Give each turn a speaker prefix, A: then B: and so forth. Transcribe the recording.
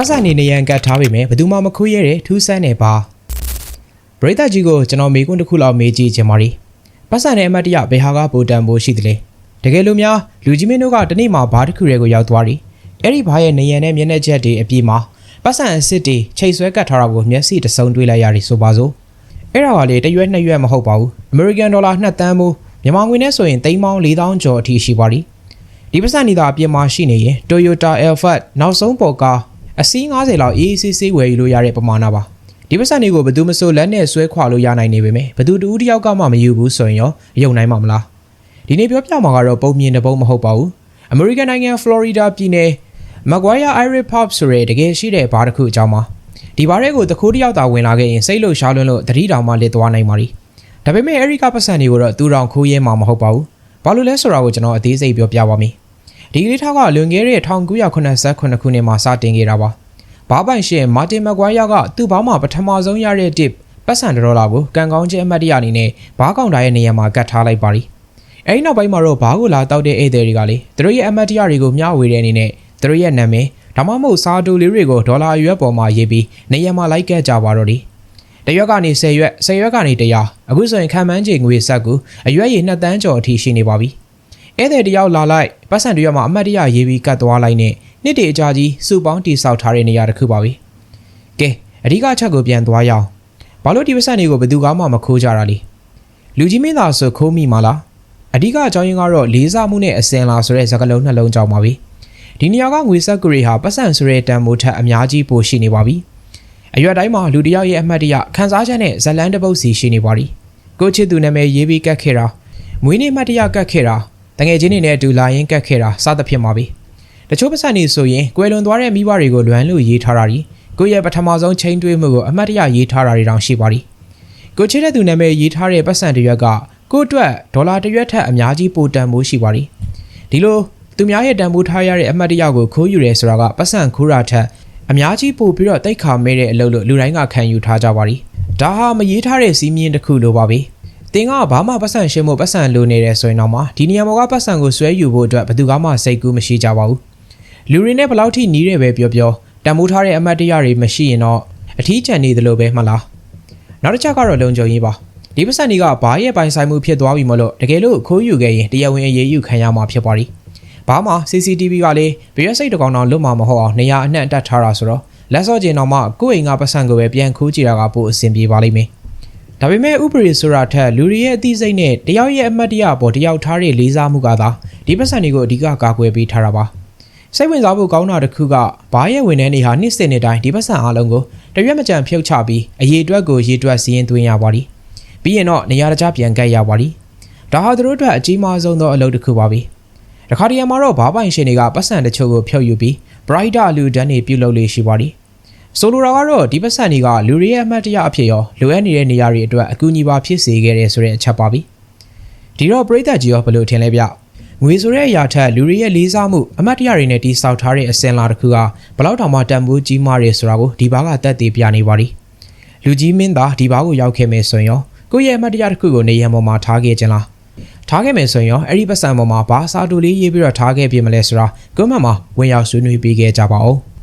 A: ပတ်စံနေနေရန်ကတ်ထားပေမဲ့ဘယ်သူမှမခွေးရတဲ့ထူးဆန်းနေပါပရိသတ်ကြီးကိုကျွန်တော်မေကွန်းတစ်ခုလောက်မေးကြည့်ချင်ပါ ರಿ ပတ်စံတဲ့အမတ်တရဘယ်ဟာကပိုတန်ဖို့ရှိသလဲတကယ်လို့များလူကြီးမင်းတို့ကတနေ့မှဘားတစ်ခုတွေကိုရောက်သွားတယ်အဲ့ဒီဘားရဲ့နေရန်နဲ့မျက်နှာချက်တွေအပြည့်မှာပတ်စံအစ်စ်တွေချိတ်ဆွဲကတ်ထားတာကိုမျက်စိတစ်စုံတွေးလိုက်ရတယ်ဆိုပါစို့အဲ့ဒါကလေတစ်ရွက်နှစ်ရွက်မဟုတ်ပါဘူးအမေရိကန်ဒေါ်လာ2တန်းမိုးမြန်မာငွေနဲ့ဆိုရင်သိန်းပေါင်း4000ကျော်အထိရှိပါလိဒီပတ်စံနေတာအပြည့်မှာရှိနေရင် Toyota Alphard နောက်ဆုံးပေါ်ကား အစီး90လောက် AACC ဝယ်ယူလို့ရတဲ့ပမာဏပါဒီပတ်စံတွေကိုဘယ်သူမဆိုလက်နဲ့ဆွဲခွာလို့ရနိုင်နေပေမဲ့ဘယ်သူတူဦးတစ်ယောက်ကမှမယူဘူးဆိုရင်ရောယုံနိုင်မှာမလားဒီနေ့ပြောပြမှာကတော့ပုံမြင်တဲ့ပုံမဟုတ်ပါဘူးအမေရိကန်နိုင်ငံဖလော်ရီဒါပြည်နယ် Maguire Irish Pub ဆိုတဲ့တကယ်ရှိတဲ့ဘားတစ်ခုအကြောင်းပါဒီဘားတွေကိုတခိုးတစ်ယောက်သာဝင်လာခဲ့ရင်စိတ်လို့ရှားလွန်းလို့တတိတောင်မှလစ်သွားနိုင်ပါ ರಿ ဒါပေမဲ့အဲဒီကပတ်စံတွေကိုတော့သူတောင်ခိုးရဲမှာမဟုတ်ပါဘူးဘာလို့လဲဆိုတာကိုကျွန်တော်အသေးစိတ်ပြောပြပါမယ် ဒီကလေးထောက်ကလွန်ခဲ့တဲ့1989ခုနှစ်မှာစတင်ခဲ့တာပါဘားပိုင်ရှင်မာတင်မက်ကွိုင်းယာကသူ့ဘောင်းမှာပထမဆုံးရတဲ့ tip ပတ်စံဒေါ်လာကိုကန်ကောင်းချင်းအမှတ်တရအနေနဲ့ဘားကောင်တာရဲ့နေရာမှာကတ်ထားလိုက်ပါ ರಿ အဲဒီနောက်ပိုင်းမှာတော့ဘားကိုလာတောက်တဲ့ဧည့်သည်တွေကလေသူတို့ရဲ့အမှတ်တရတွေကိုမျှဝေတဲ့အနေနဲ့သူတို့ရဲ့နာမည်ဒါမှမဟုတ်စာတူလေးတွေကိုဒေါ်လာရွက်ပေါ်မှာရေးပြီးနေရာမှာလိုက်ကတ်ကြပါတော့တယ်တရွက်ကနေ10ရွက်10ရွက်ကနေ100အခုဆိုရင်ခံမှန်းချိန်ငွေဆက်ကူအရွက်ရည်2တန်းကျော်အထိရှိနေပါပြီ ဧည့်သည်တယောက်လာလိုက်ပတ်စံတရွက်မှာအမှတ်တရရေးပြီးကတ်သွားလိုက်နဲ့နှစ်တည်အကြာကြီးစုပေါင်းတိဆောက်ထားတဲ့နေရာတစ်ခုပါပဲကဲအဓိကချက်ကိုပြန်သွားရအောင်ဘာလို့ဒီပတ်စံတွေကိုဘယ်သူမှမခိုးကြတာလဲလူကြီးမင်းသားဆိုခိုးမိမှာလားအဓိကအကြောင်းရင်းကတော့လေးစားမှုနဲ့အစင်လာဆိုတဲ့စကားလုံးနှလုံးကြောင်းပါပဲဒီနေရာကငွေဆက်ကူရီဟာပတ်စံဆိုတဲ့တန်မိုးထက်အများကြီးပိုရှိနေပါပြီအရွက်တိုင်းမှာလူတစ်ယောက်ရဲ့အမှတ်တရခန်းစားချက်နဲ့ဇလန်းတစ်ပုတ်စီရှိနေပါ ರಿ ကိုချစ်သူနာမည်ရေးပြီးကတ်ခဲ့တာမွေးနေ့မှတ်တရကတ်ခဲ့တာ တငယ်ချင်းတွေနဲ့အတူလာရင်းကတ်ခဲ့တာစသဖြင့်ပါပဲတချို့ပတ်စံနေဆိုရင်ကွယ်လွန်သွားတဲ့မိဘတွေကိုလွမ်းလို့ရေးထားတာကြီးကိုယ့်ရဲ့ပထမဆုံးချင်းတွေးမှုကိုအမှတ်တရရေးထားတာတွေတောင်ရှိပါသည်ကိုချစ်တဲ့သူနာမည်ရေးထားတဲ့ပတ်စံတရွက်ကကို့အတွက်ဒေါ်လာတရွက်ထက်အများကြီးပိုတန်ဖို့ရှိပါသည်ဒီလိုသူများရဲ့တန်ဖိုးထားရတဲ့အမှတ်တရကိုခိုးယူရဲဆိုတာကပတ်စံခိုးတာထက်အများကြီးပိုပြီးတော့တိတ်ခါမဲတဲ့အလုပ်လို့လူတိုင်းကခံယူထားကြပါသည်ဒါဟာမရေးထားတဲ့စီးမြင်တစ်ခုလိုပါပဲ။ တင်ကဘာမှပတ်စံရှင်းဖို့ပတ်စံလိုနေတယ်ဆိုရင်တော့မှဒီနေရာမှာကပတ်စံကိုဆွဲယူဖို့အတွက်ဘယ်သူမှစိတ်ကူးမရှိကြပါဘူးလူတွေနဲ့ဘလောက်ထိနီးတယ်ပဲပြောပြောတန်ဖိုးထားတဲ့အမှတ်တရတွေမရှိရင်တော့အထီးကျန်နေသလိုပဲမလားနောက်တစ်ချက်ကတော့လုံခြုံရေးပါဒီပတ်စံတွေကဘာရဲ့ပိုင်ဆိုင်မှုဖြစ်သွားပြီမလို့တကယ်လို့ခိုးယူခဲ့ရင်တရားဝင်အရေးယူခံရမှာဖြစ်ပါ ರಿ ဘာမှ CCTV ကလည်းဗရက်စိတ်တကောင်တော့လွတ်မှာမဟုတ်အောင်နေရာအနှံ့အတက်ထားတာဆိုတော့လက်စော့ကျင်တော့မှကိုယ့်အိမ်ကပတ်စံကိုပဲပြန်ခိုးကြည့်တာကပိုအဆင်ပြေပါလိမ့်မယ်။ ဒါပေမဲ့ဥပဒေဆိုတာထက်လူတွေရဲ့အသိစိတ်နဲ့တယောက်ရဲ့အမှတ်တရပေါ်တယောက်ထားတဲ့လေးစားမှုကသာဒီပတ်စံတွေကိုအဓိကကာကွယ်ပေးထားတာပါ။စိတ်ဝင်စားဖို့ကောင်းတာတစ်ခုကဘာရဲ့ဝန်ထမ်းတွေဟာနှစ်စဉ်နှစ်တိုင်းဒီပတ်စံအားလုံးကိုတရွက်မကြံဖြုတ်ချပြီးအရေးအတွက်ကိုရေးတွက်စီးရင်သွင်းရပါသည်။ပြီးရင်တော့နေရာတကျပြန်ကတ်ရပါသည်။ဒါဟာသူတို့အတွက်အကြီးမားဆုံးသောအလုပ်တစ်ခုပါပဲ။တခါတရံမှာတော့ဘားပိုင်ရှင်တွေကပတ်စံတချို့ကိုဖျောက်ယူပြီး brighter အလူဒန်းတွေပြုတ်လုပ်လေးရှိပါသည်။ ဆိုလိုတာကတော့ဒီပတ်စံတွေကလူတွေရဲ့အမှတ်တရအဖြစ်ရောလိုအပ်နေတဲ့နေရာတွေအတွက်အကူအညီပါဖြစ်စေခဲ့တယ်ဆိုတဲ့အချက်ပါပဲ။ဒီတော့ပရိသတ်ကြီးရောဘယ်လိုထင်လဲဗျ။ငွေဆိုတဲ့အရာထက်လူတွေရဲ့လေးစားမှုအမှတ်တရတွေနဲ့တိစောက်ထားတဲ့အစင်လာတစ်ခုကဘလောက်တောင်မှတန်ဖိုးကြီးမားတယ်ဆိုတာကိုဒီဘာကတက်သေးပြနေပါသည်။လူကြီးမင်းသားဒီဘာကိုရောက်ခဲ့မယ်ဆိုရင်ရောကိုယ့်ရဲ့အမှတ်တရတစ်ခုကိုနေရန်ပေါ်မှာထားခဲ့ခြင်းလား။ထားခဲ့မယ်ဆိုရင်ရောအဲ့ဒီပတ်စံပေါ်မှာဘာစာတူလေးရေးပြီးတော့ထားခဲ့ပြမလဲဆိုတာကွန်မန့်မှာဝင်ရောက်ဆွေးနွေးပေးခဲ့ကြပါဦး။